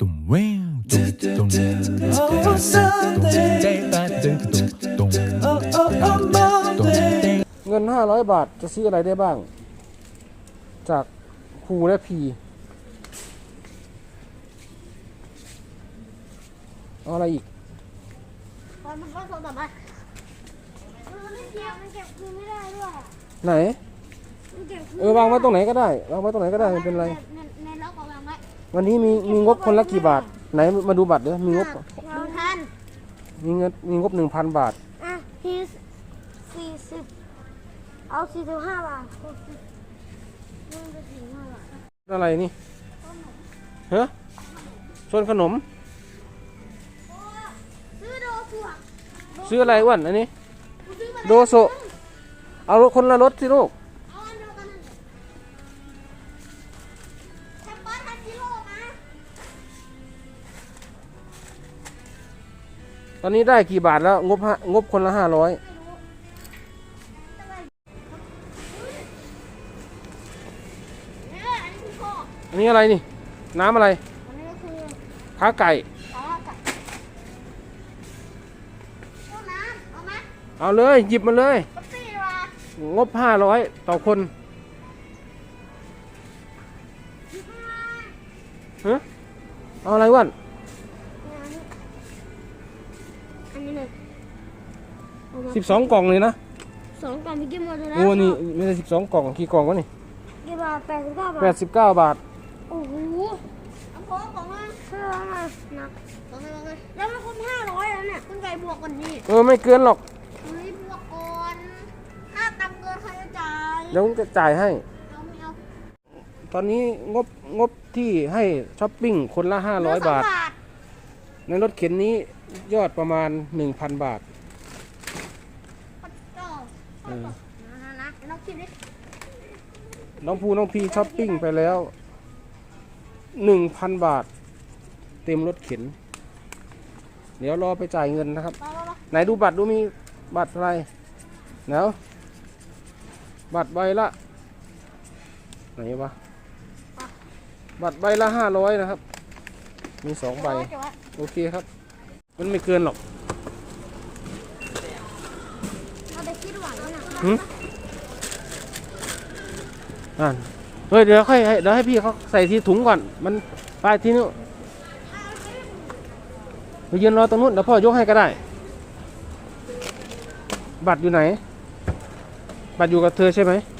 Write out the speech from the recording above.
ตุ้มเว้งตุ้มตุ้มตุ้มใจบาดตึงตุ้มตุ้มตุ้มเงิน 500 บาทจะซื้ออะไรได้บ้าง จากครูและพีเอาอะไรอีกตอนมันก็โทรศัพท์มามันไม่เก็บมันเก็บคืนไม่ได้ด้วยไหน มันเก็บคืนเออวางไว้ตรงไหนก็ได้ วางไว้ตรงไหนก็ได้ไม่เป็นไร ในในล็อกเอา วางไว้วันนี้มีมีงบคนละกี่บาท ไหนมาดูบัตรเดี๋ยวมีงบหนึ่งพันมีเงินมีงบหนึ่งพันบาท อะพีสี่สิบเอาสี่สิบห้าบาทหกสิบมันจะสี่ห้าบาทอะไรนี่เฮ้ส่วนขนม ซื้อโดสวกซื้ออะไรอ้วนอันนี้กูซื้อมาโดโซ เอารถคนละรถสิลูก ตอนนี้ได้กี่บาทแล้ว งบห้างบคนละห้าร้อยอันนี้อะไรนี่ น้ำอะไรอันนี้ก็คือขาไก่อ๋อกับต้นน้ำเอาไหมเอาเลยหยิบมาเลย ป๊อปปี้ดีกว่างบห้าร้อยต่อคนหยิบมาฮะเอาอะไรวัน อันนี้เลยเอามาสิบสองกล่องเลยนะสองกล่องมีกี่หมดเลยนะโอ้นี่ไม่ใช่สิบสองกล่องกี่กล่องวะนี่กี่บาทแปดสิบเก้าบาแปทดสิบเก้าบาทโอ้โหน้ำโค้กของมันเชื่อมาหนักลองเลยลองเลยแล้วมันครบห้าร้อยแล้วเนี่ยคุณไก่บวกก่อนนี่เออไม่เกินหรอกเฮ้ยบวกก่อนถ้าตำเกินใครจะจ่ายเดี๋ยวผมจะจ่ายให้เอาไม่เอาตอนนี้งบงบที่ให้ช้อปปิ้งคนละห้าร้อยเหลืบาทสง ในรถเข็นนี้ยอดประมาณหนึ่งพันบาทปัดเจ้าเออนะนะนะน้องคิดดิน้องภูน้องพีช้อปปิ้งไปแล้วหนึ่งพันบาท เต็มรถเข็น เดี๋ยวรอไปจ่ายเงินนะครับไปไปไปไหนดูบัตรดูมีบัตรอะไรเดี๋ยวบัตรใบละ ไหนวะ บัตรใบละห้าร้อยนะครับ มีสองใบเดี๋ยวไว้ โอเคครับ มันไม่เกินหรอกเราไปคิดหวังนะหึอ่านเฮ้ยเดี๋ยวค่อยให้เดี๋ยวให้พี่เขาใส่ที่ถุงก่อน มันไปที่นู้นไปยืนรอตรงนู้นเดี๋ยวพ่อยกให้ก็ได้ บัตรอยู่ไหน บัตรอยู่กับเธอใช่ไหมใ